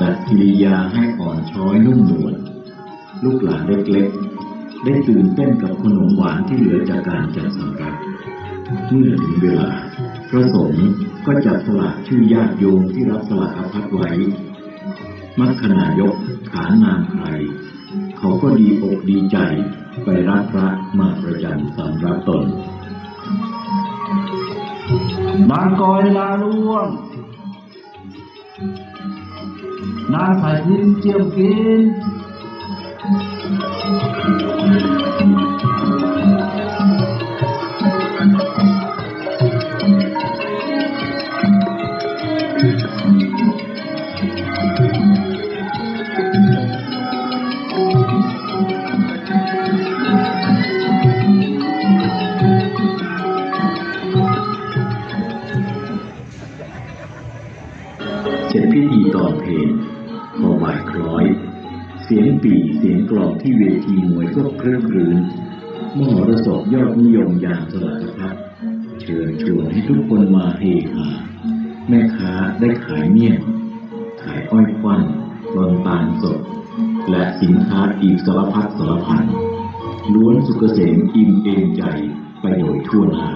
ดัดกิริยาให้อ่อนช้อยนุ่มนวลลูกหลานเล็กๆ ได้ตื่นเต้นกับขนมหวานที่เหลือจากการจัดสำรับเมื่อถึงเวลา พระสงฆ์ก็จัดสลักชื่อญาติโยมที่รับสลักอภัตไว้ มัคคณายกขานนามใคร เขาก็ดีอกดีใจไปรับพระมาประจันสำรับตนนางกอยลาล่วง นางสายพินเจียมกินเสร็จ พอนเพลงพอบ่ายคล้อย เสียงปีเสียงกลองที่เวทีมวยก็เคลื่อนรื้นมหรสพยอดนิยมอย่างสลัดพัดเชิญชวนให้ทุกคนมาเฮฮาแม่ค้าได้ขายเมี่ยงขายอ้อยควันรอนตาลสด และสินค้าอีกสารพัดสารพันล้วนสุกเกษมอิ่มเอมใจไปโดยทั่วหน้า